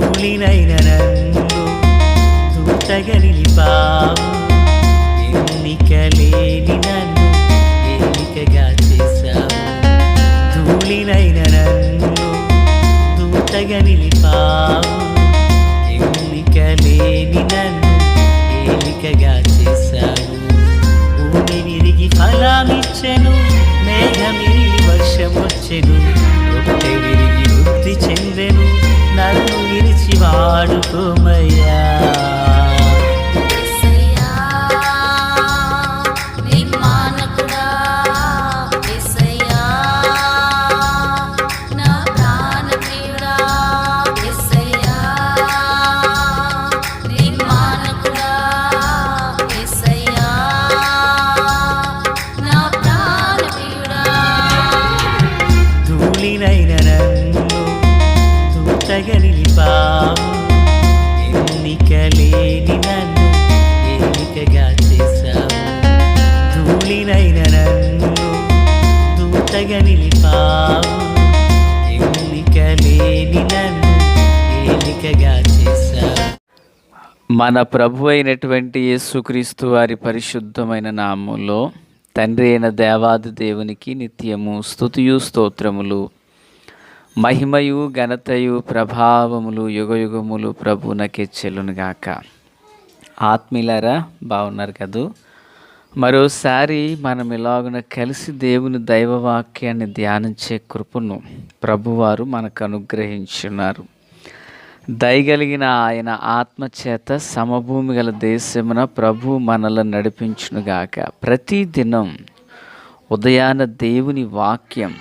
ధూళినైన నన్ను దూతగా నిలిపావు ఎన్నిక లేని నన్ను ఎన్నికగా చేశావు. ధూళినైన నన్ను దూతగా నిలిపావు ఎన్నిక లేని నన్ను ఎన్నికగా చేశావు. భూమి విరిగి ఫలామిచ్చెను మేఘమిరిగి వర్షం వచ్చెను రొట్టె విరిగి तुम्हारा మన ప్రభు అయినటువంటి యేసుక్రీస్తు వారి పరిశుద్ధమైన నామంలో తండ్రి అయిన దేవాది దేవునికి నిత్యము స్థుతియు స్తోత్రములు మహిమయు ఘనతయు ప్రభావములు యుగయుగములు ప్రభునకే చెల్లునుగాక ఆత్మీలరా బాగున్నారు కదూ? మరోసారి మనం ఇలాగున కలిసి దేవుని దైవవాక్యాన్ని ధ్యానించే కృపను ప్రభువారు మనకు అనుగ్రహించున్నారు. దయగలిగిన ఆయన ఆత్మచేత సమభూమి గల దేశమున ప్రభు మనలను నడిపించునుగాక. ప్రతి దినం ఉదయాన దేవుని వాక్యం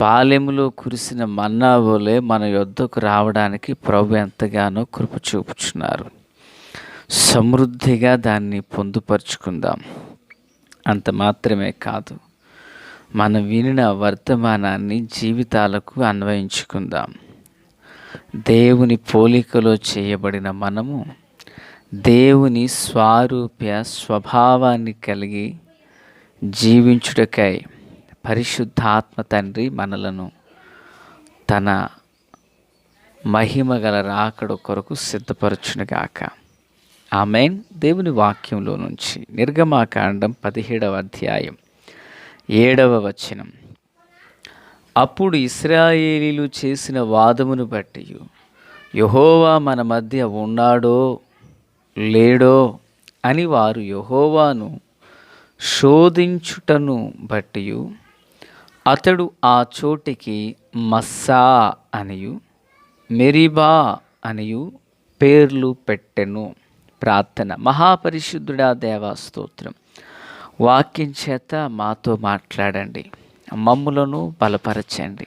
పాలెములో కురిసిన మన్నావోలే మన యొద్దకు రావడానికి ప్రభు ఎంతగానో కృప చూపుచున్నారు. సమృద్ధిగా దాన్ని పొందుపరుచుకుందాం. అంత మాత్రమే కాదు మనం వినిన వర్తమానాన్ని జీవితాలకు అన్వయించుకుందాం. దేవుని పోలికలో చేయబడిన మనము దేవుని స్వారూప్య స్వభావాన్ని కలిగి జీవించుటకై పరిశుద్ధాత్మ తండ్రి మనలను తన మహిమ గల రాకడ కొరకు సిద్ధపరచునుగాక. ఆమెన్. దేవుని వాక్యంలో నుంచి నిర్గమాకాండం పదిహేడవ అధ్యాయం ఏడవ వచనం. అప్పుడు ఇస్రాయేలీలు చేసిన వాదమును బట్టి యహోవా మన మధ్య ఉన్నాడో లేడో అని వారు యహోవాను శోధించుటను బట్టి అతడు ఆ చోటికి మస్సా అనియు మెరిబా అనియు పేర్లు పెట్టెను. ప్రార్థన. మహాపరిశుద్ధుడా దేవా స్తోత్రం. వాక్యం చేత మాతో మాట్లాడండి. మమ్ములను బలపరచండి.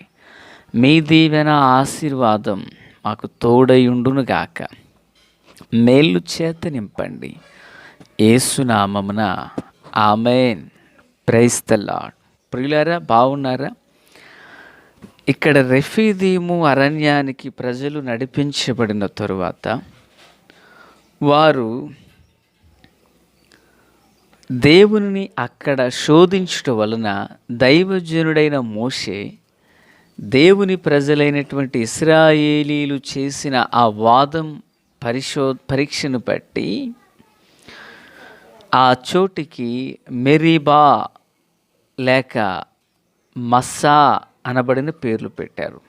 మీ దీవెన ఆశీర్వాదం మాకు తోడయుండునుగాక మేళ్ళు చేత నింపండి. ఏసునామమున ఆమెన్. ప్రైస్ ద లాడ్ ప్రియులారా బాగున్నారా? ఇక్కడ రెఫీదీము అరణ్యానికి ప్రజలు నడిపించబడిన తరువాత వారు దేవుని అక్కడ శోధించుట వలన దైవజనుడైన మోషే దేవుని ప్రజలైనటువంటి ఇస్రాయేలీలు చేసిన ఆ వాదం పరిశో పరీక్షను బట్టి ఆ చోటికి మెరీబా లేక మస్సా అనబడిన పేర్లు పెట్టారు.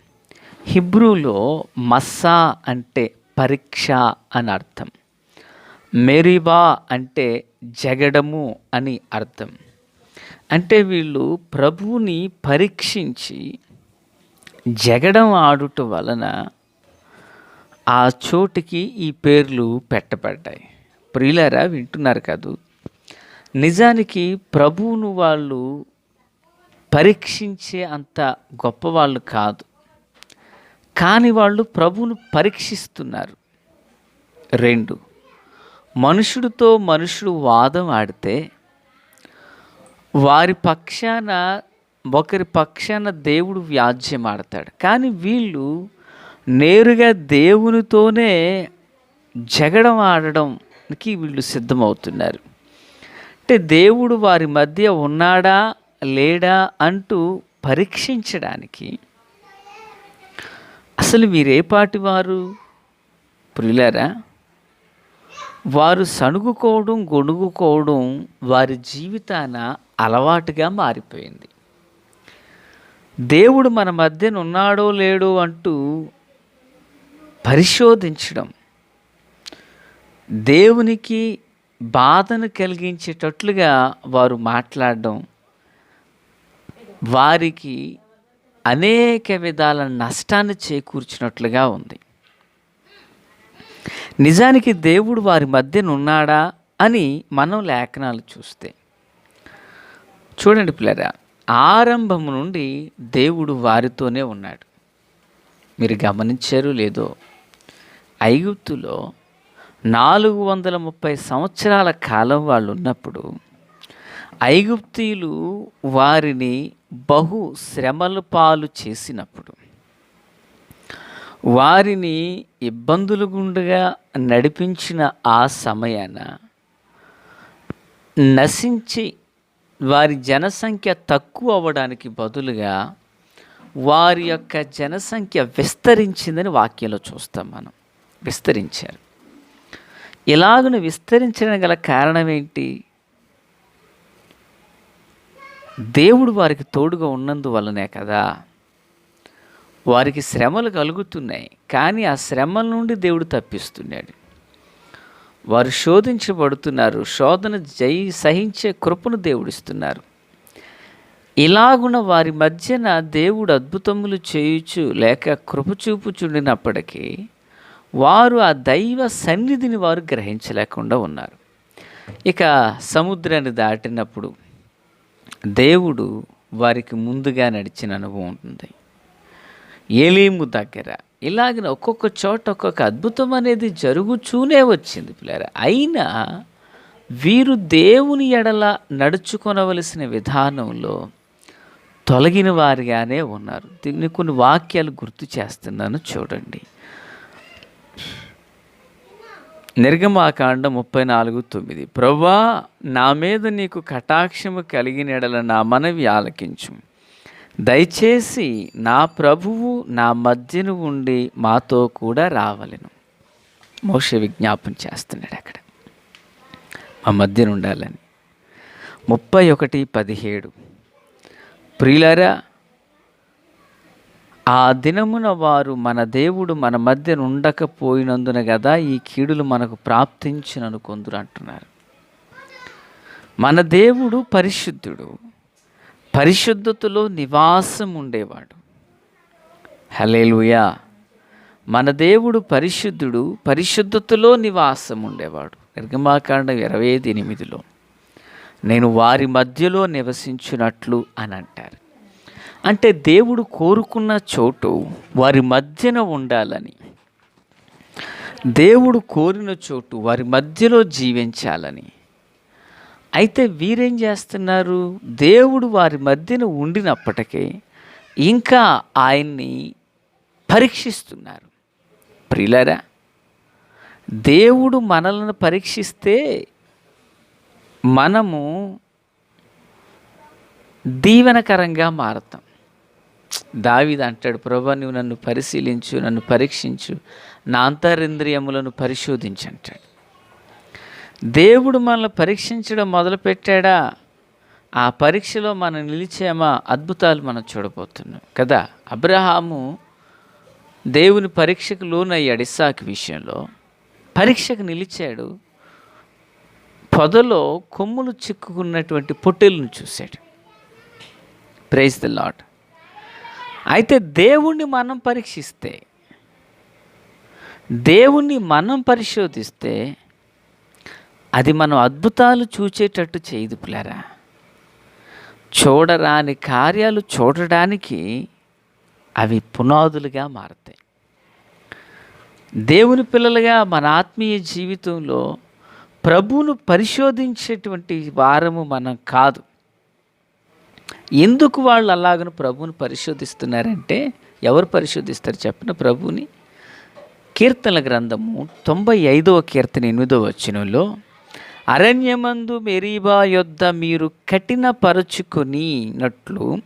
హిబ్రూలో మస్సా అంటే పరీక్ష అని అర్థం. మెరీబా అంటే జగడము అని అర్థం. అంటే వీళ్ళు ప్రభువుని పరీక్షించి జగడం ఆడుట వలన ఆ చోటికి ఈ పేర్లు పెట్టబడ్డాయి. ప్రియులారా వింటున్నారు కాదు. నిజానికి ప్రభువును వాళ్ళు పరీక్షించే అంత గొప్పవాళ్ళు కాదు. కానీ వాళ్ళు ప్రభువును పరీక్షిస్తున్నారు. రెండు మనుషుడితో మనుషుడు వాదం ఆడితే వారి పక్షాన ఒకరి పక్షాన దేవుడు వ్యాజ్యం ఆడతాడు. కానీ వీళ్ళు నేరుగా దేవునితోనే జగడం ఆడడంకి వీళ్ళు సిద్ధమవుతున్నారు. అంటే దేవుడు వారి మధ్య ఉన్నాడా లేడా అంటూ పరీక్షించడానికి అసలు మీరేపాటి వారు? ప్రియులారా వారు సణుగుకోవడం గొణుగుకోవడం వారి జీవితాన అలవాటుగా మారిపోయింది. దేవుడు మన మధ్యన ఉన్నాడో లేడో అంటూ పరిశోధించడం దేవునికి బాధను కలిగించేటట్లుగా వారు మాట్లాడడం వారికి అనేక విధాల నష్టాన్ని చేకూర్చినట్లుగా ఉంది. నిజానికి దేవుడు వారి మధ్యనున్నాడా అని మనం లేఖనాలు చూస్తే. చూడండి పిల్లరా ఆరంభం నుండి దేవుడు వారితోనే ఉన్నాడు. మీరు గమనించారు లేదో ఐగుప్తులో నాలుగు వందల ముప్పై సంవత్సరాల కాలం వాళ్ళు ఉన్నప్పుడు ఐగుప్తీయులు వారిని బహు శ్రమల పాలు చేసినప్పుడు వారిని ఇబ్బందులు గుండగా నడిపించిన ఆ సమయాన నశించి వారి జనసంఖ్య తక్కువ అవ్వడానికి బదులుగా వారి యొక్క జనసంఖ్య విస్తరించిందని వాక్యంలో చూస్తాం మనం. విస్తరించారు. ఇలాగను విస్తరించడం గల కారణం ఏంటి దేవుడు వారికి తోడుగా ఉన్నందువల్లనే కదా వారికి శ్రమలు కలుగుతున్నాయి కానీ ఆ శ్రమల నుండి దేవుడు తప్పిస్తున్నాడు. వారు శోధించబడుతున్నారు శోధన జై సహించే కృపను దేవుడిస్తున్నారు. ఇలాగున వారి మధ్యన దేవుడు అద్భుతములు చేయుచు లేక కృపచూపు చుండినప్పటికీ వారు ఆ దైవ సన్నిధిని వారు గ్రహించలేకుండా ఉన్నారు. ఇక సముద్రాన్ని దాటినప్పుడు దేవుడు వారికి ముందుగా నడిచిన అనుభవం ఉంటుంది. ఏలీము దగ్గర. ఇలాగిన ఒక్కొక్క చోట ఒక్కొక్క అద్భుతం అనేది జరుగుచూనే వచ్చింది పిల్లరా. అయినా వీరు దేవుని ఎడల నడుచుకొనవలసిన విధానంలో తొలగిన వారిగానే ఉన్నారు. దీన్ని కొన్ని వాక్యాలు గుర్తు చేస్తున్నాను చూడండి. నిర్గమాకాండం ముప్పై నాలుగు తొమ్మిది. ప్రభా నా మీద నీకు కటాక్షము కలిగిన ఎడల నా మనవి ఆలకించు దయచేసి నా ప్రభువు నా మధ్యన ఉండి మాతో కూడా రావలెను. మోష విజ్ఞాపన చేస్తున్నాడు అక్కడ. మా మధ్యన ఉండాలని. ముప్పై ఒకటి పదిహేడు. ప్రియులరా ఆ దినమున వారు మన దేవుడు మన మధ్యన ఉండకపోయినందున కదా ఈ కీడులు మనకు ప్రాప్తించినను కొందరు అంటున్నారు. మన దేవుడు పరిశుద్ధుడు. పరిశుద్ధతలో నివాసం ఉండేవాడు. హలేలుయా మన దేవుడు పరిశుద్ధుడు పరిశుద్ధతలో నివాసం ఉండేవాడు. నిర్గమాకాండం ఇరవై ఐదు ఎనిమిదిలో నేను వారి మధ్యలో నివసించినట్లు అని అంటారు. అంటే దేవుడు కోరుకున్న చోటు వారి మధ్యన ఉండాలని. దేవుడు కోరిన చోటు వారి మధ్యలో జీవించాలని. అయితే వీరేం చేస్తున్నారు? దేవుడు వారి మధ్యన ఉండినప్పటికీ ఇంకా ఆయన్ని పరీక్షిస్తున్నారు. ప్రిలరా దేవుడు మనలను పరీక్షిస్తే మనము దీవెనకరంగా మారతాం. దావిది అంటాడు ప్రభా నువ్వు నన్ను పరిశీలించు నన్ను పరీక్షించు నా అంతరింద్రియములను పరిశోధించు అంటాడు. దేవుడు మనల్ని పరీక్షించడం మొదలుపెట్టాడా? ఆ పరీక్షలో మనం నిలిచామా అద్భుతాలు మనం చూడబోతున్నాం కదా? అబ్రహాము దేవుని పరీక్షకు లోనయ్యాడు ఇస్సాకు విషయంలో. పరీక్షకు నిలిచాడు. పొదలో కొమ్ములు చిక్కుకున్నటువంటి పొట్టెలను చూశాడు. ప్రైజ్ ద లాడ్ అయితే దేవుణ్ణి మనం పరీక్షిస్తే దేవుణ్ణి మనం పరిశోధిస్తే అది మనం అద్భుతాలు చూచేటట్టు చేయదు పిల్లరా. చూడరాని కార్యాలు చూడడానికి అవి పునాదులుగా మారతాయి. దేవుని పిల్లలుగా మన ఆత్మీయ జీవితంలో ప్రభువును పరిశోధించేటువంటి వారము మనం కాదు. ఎందుకు వాళ్ళు అలాగను ప్రభువుని పరిశోధిస్తున్నారంటే ఎవరు పరిశోధిస్తారు చెప్పిన ప్రభువుని? కీర్తనల గ్రంథము తొంభై ఐదవ కీర్తన ఎనిమిదవ వచనంలో అరణ్యమందు మెరీబా యొద్ద మీరు కఠినపరుచుకునినట్లు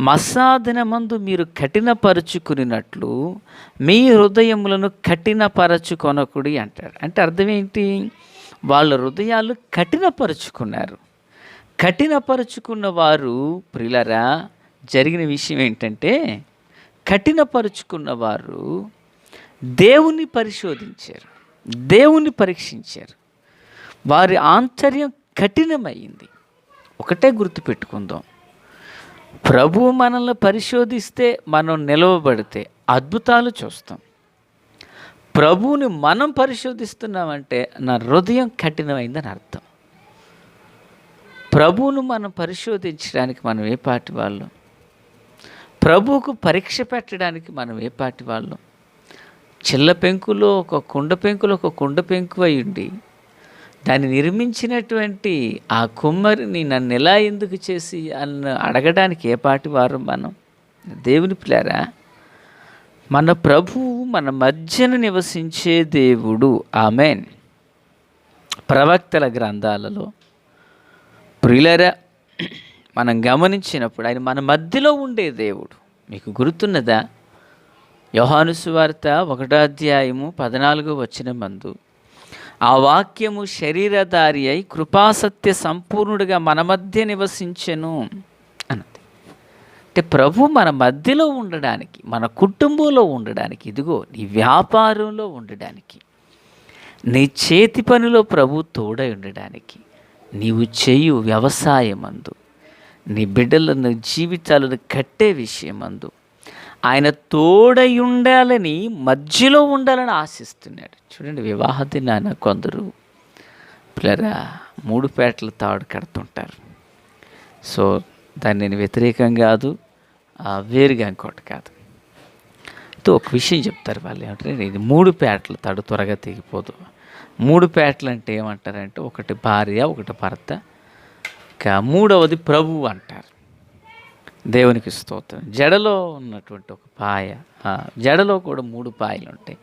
మసాధనమందు మీరు కఠినపరుచుకునినట్లు మీ హృదయములను కఠినపరచుకొనకుడి అంటారు. అంటే అర్థం ఏంటి వాళ్ళ హృదయాలు కఠినపరుచుకున్నారు. కఠినపరుచుకున్న వారు ప్రిలరా జరిగిన విషయం ఏంటంటే కఠినపరుచుకున్న వారు దేవుని పరిశోధించారు దేవుని పరీక్షించారు. వారి ఆంతర్యం కఠినమైంది. ఒకటే గుర్తుపెట్టుకుందాం. ప్రభువు మనల్ని పరిశోధిస్తే మనం నిలవబడితే అద్భుతాలు చూస్తాం. ప్రభువుని మనం పరిశోధిస్తున్నామంటే నా హృదయం కఠినమైందని అర్థం. ప్రభువును మనం పరిశోధించడానికి మనం ఏ పాటి వాళ్ళం? ప్రభువుకు పరీక్ష పెట్టడానికి మనం ఏ పాటి వాళ్ళం? చిల్ల పెంకులో ఒక కుండ పెంకులో ఒక కుండ పెంకు అయి ఉండి దాన్ని నిర్మించినటువంటి ఆ కుమ్మరిని నన్ను ఎలా ఎందుకు చేసి అన్న అడగడానికి ఏ పాటి వారు మనం? దేవుని పిల్లారా మన ప్రభువు మన మధ్యన నివసించే దేవుడు. ఆమెన్. ప్రవక్తల గ్రంథాలలో ప్రియులరా మనం గమనించినప్పుడు ఆయన మన మధ్యలో ఉండే దేవుడు. మీకు గుర్తున్నదా? యోహానుసువార్త ఒకటో అధ్యాయము పద్నాలుగు వచ్చిన మందు ఆ వాక్యము శరీరధారి అయి కృపాసత్య సంపూర్ణుడిగా మన మధ్య నివసించెను అన్నది. అంటే ప్రభు మన మధ్యలో ఉండడానికి మన కుటుంబంలో ఉండడానికి ఇదిగో నీ వ్యాపారంలో ఉండడానికి నీ చేతి పనిలో ప్రభు తోడై ఉండడానికి నీవు చేయు వ్యవసాయమందు నీ బిడ్డలను జీవితాలను కట్టే విషయమందు ఆయన తోడై ఉండాలని మధ్యలో ఉండాలని ఆశిస్తున్నాడు. చూడండి వివాహ దినాన కొందరు పిల్లరా మూడు పేటల తాడు కడుతుంటారు. సో దాన్ని నేను వ్యతిరేకం కాదు వేరుగా ఇంకోటి కాదు. అయితే ఒక విషయం చెప్తారు వాళ్ళు ఏమంటారు ఇది మూడు పేటలు తాడు త్వరగా తెగిపోదు. మూడు పేటలు అంటే ఏమంటారంటే ఒకటి భార్య ఒకటి భర్త ఇంకా మూడవది ప్రభువు అంటారు. దేవునికి స్తోత్రం. జడలో ఉన్నటువంటి ఒక పాయ జడలో కూడా మూడు పాయలు ఉంటాయి.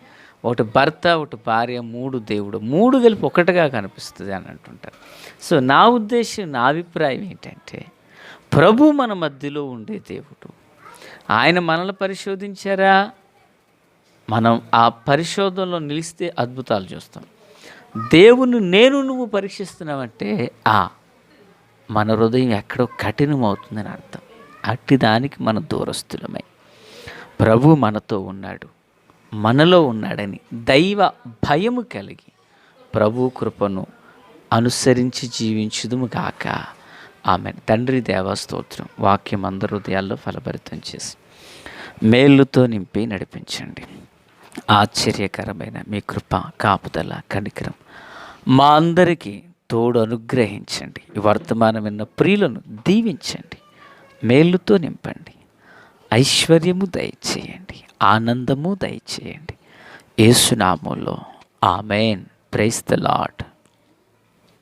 ఒకటి భర్త ఒకటి భార్య మూడు దేవుడు. మూడు కలిపి ఒకటిగా కనిపిస్తుంది అని అంటుంటారు. సో నా ఉద్దేశం నా అభిప్రాయం ఏంటంటే ప్రభు మన మధ్యలో ఉండే దేవుడు. ఆయన మనల్ని పరిశోధించారా? మనం ఆ పరిశోధనలో నిలిస్తే అద్భుతాలు చూస్తాం. దేవుని నేను నువ్వు పరీక్షిస్తున్నావంటే ఆ మన హృదయం ఎక్కడో కఠినమవుతుందని అర్థం. అట్టి దానికి మనం దూరస్తులమై ప్రభు మనతో ఉన్నాడు. మనలో ఉన్నాడని దైవ భయము కలిగి ప్రభు కృపను అనుసరించి జీవించుదుము గాక. ఆమె తండ్రి దేవస్తోత్రం వాక్యం అందరి హృదయాల్లో ఫలభరితం చేసి మేలుతో నింపి నడిపించండి. ఆశ్చర్యకరమైన మీ కృప కాపుదల కనికరం మా అందరికీ తోడు అనుగ్రహించండి. ఈ వర్తమానం విన్న ప్రియులను దీవించండి. మేలుతో నింపండి. ఐశ్వర్యము దయచేయండి. ఆనందము దయచేయండి. ఏసునామంలో ఆమెన్. Praise the lord